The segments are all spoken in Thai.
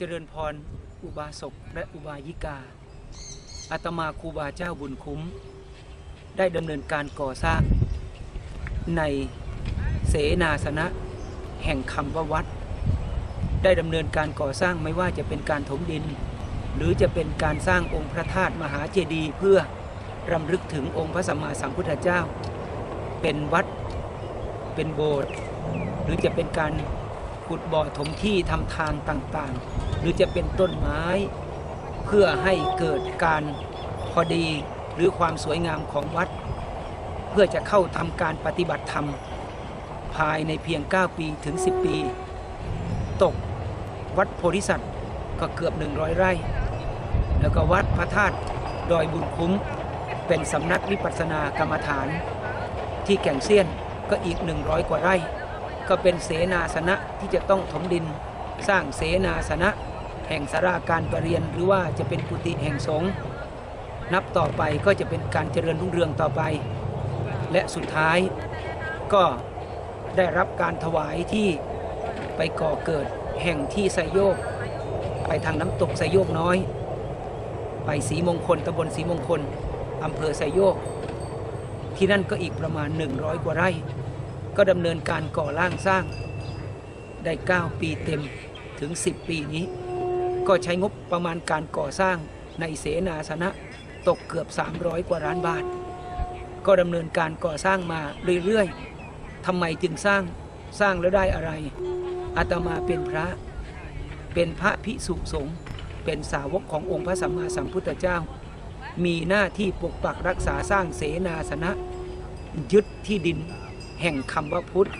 เจริญพร อุบาสกและอุบายิกาอาตมาครูบาเจ้าบุญคุ้ม ได้ดำเนินการก่อสร้าง ในเสนาสนะแห่งคำว่าวัด ได้ดำเนินการก่อสร้างไม่ว่าจะเป็นการถมดิน หรือจะเป็นการสร้างองค์พระธาตุมหาเจดีย์เพื่อรำลึกถึงองค์พระสัมมาสัมพุทธเจ้า เป็นวัดเป็นโบสถ์หรือจะเป็นการ ขุดบ่อถมที่ทำทางต่างๆ หรือจะเป็นต้นไม้ เพื่อให้เกิดการพอดีหรือความสวยงามของวัด เพื่อจะเข้าทำการปฏิบัติธรรม ภายในเพียง 9 ปีถึง 10 ปี ตกวัดโพธิสัตว์ก็เกือบ 100 ไร่ แล้วก็วัดพระธาตุดอยบุญคุ้ม เป็นสำนักวิปัสสนากรรมฐาน ที่แก่งเซียนก็อีก 100 กว่าไร่ ก็เป็นเสนาสนะที่จะต้องถมดิน สร้างเสนาสนะ แห่งสาราการประเรียน หรือว่าจะเป็นกุฏิแห่งสงฆ์นับต่อไปก็จะเป็นการเจริญรุ่งเรืองต่อไป และสุดท้ายก็ได้รับการถวายที่ไปก่อเกิดแห่งที่ไซโยก ไปทางน้ำตกไซโยกน้อย ไปสีมงคลตำบลสีมงคลอำเภอไซโยก ที่นั่นก็อีกประมาณ 100 กว่าไร่ ก็ดำเนินการก่อร่างสร้างได้ 9 ปีเต็มถึง 10 ปีนี้ ก็ใช้งบประมาณการก่อสร้างในเสนาสนะตกเกือบ 300 กว่าล้านบาท ก็ดำเนินการก่อสร้างมาเรื่อยๆทำไมจึงสร้างสร้างแล้วได้อะไรอาตมาเป็นพระ เป็นพระพิสุสงฆ์เป็นสาวกขององค์พระสัมมาสัมพุทธเจ้า มีหน้าที่ปกปักรักษาสร้างเสนาสนะ ยึดที่ดิน แห่งคำว่าพุทธ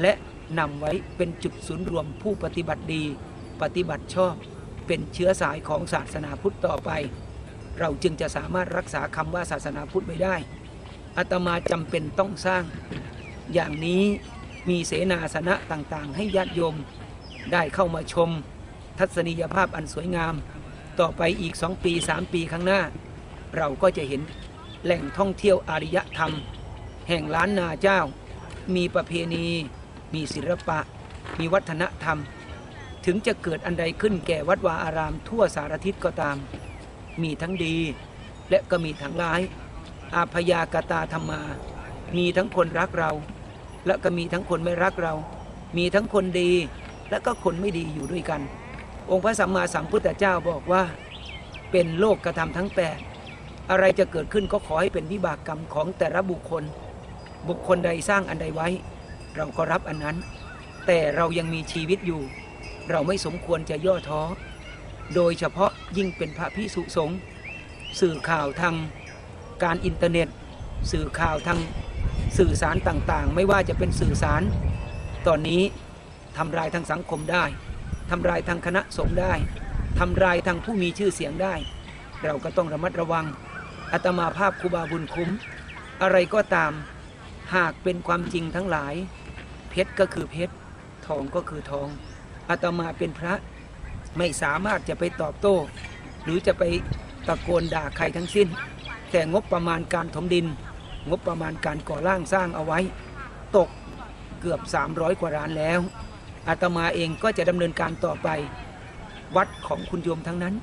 และนำไว้เป็นจุดศูนย์รวมผู้ปฏิบัติดี ปฏิบัติชอบ เป็นเชื้อสายของศาสนาพุทธต่อไป เราจึงจะสามารถรักษาคำว่าศาสนาพุทธไว้ได้อาตมาจำเป็นต้องสร้าง อย่างนี้มีเสนาสนะต่างๆ ให้ญาติโยมได้เข้ามาชม ทัศนียภาพอันสวยงาม ต่อไปอีก 2 ปี 3 ปีข้างหน้า เราก็จะเห็นแหล่งท่องเที่ยวอารยธรรม แห่งล้านนาเจ้า มีประเพณี มีศิลปะ มีวัฒนธรรม ถึงจะเกิดอันใดขึ้นแก่วัดวาอารามทั่วสารทิศก็ตาม มีทั้งดี และก็มีทั้งร้าย อาพยากตาธรรมา มีทั้งคนรักเรา และก็มีทั้งคนไม่รักเรา มีทั้งคนดี และก็คนไม่ดีอยู่ด้วยกัน องค์พระสัมมาสัมพุทธเจ้าบอกว่า เป็นโลกกระทำทั้งแปดอะไรจะเกิดขึ้นก็ขอให้เป็นวิบากกรรมของแต่ละบุคคล บุคคลใดสร้างอันใดไว้ เราก็รับอันนั้น แต่เรายังมีชีวิตอยู่ เราไม่สมควรจะย่อท้อ โดยเฉพาะยิ่งเป็นพระพิสุสงฆ์สื่อข่าวทางการอินเทอร์เน็ต สื่อข่าวทางสื่อสารต่างๆ ไม่ว่าจะเป็นสื่อสาร ตอนนี้ทำลายทางสังคมได้ทำลายทางคณะสงฆ์ได้ทำลายทางผู้มีชื่อเสียงได้ เราก็ต้องระมัดระวังอาตมาภาพครูบาบุญคุ้ม อะไรก็ตาม หากเป็นความจริงทั้งหลาย เพชรก็คือเพชร ทองก็คือทองอาตมาเป็นพระไม่สามารถจะไปตอบโต้ หรือจะไปตะโกนด่าใครทั้งสิ้น แต่งบประมาณการถมดิน งบประมาณการก่อร่างสร้างเอาไว้ ตกเกือบ 300 กว่าล้านแล้วอาตมาเองก็จะดำเนินการต่อไป วัดของคุณโยมทั้งนั้น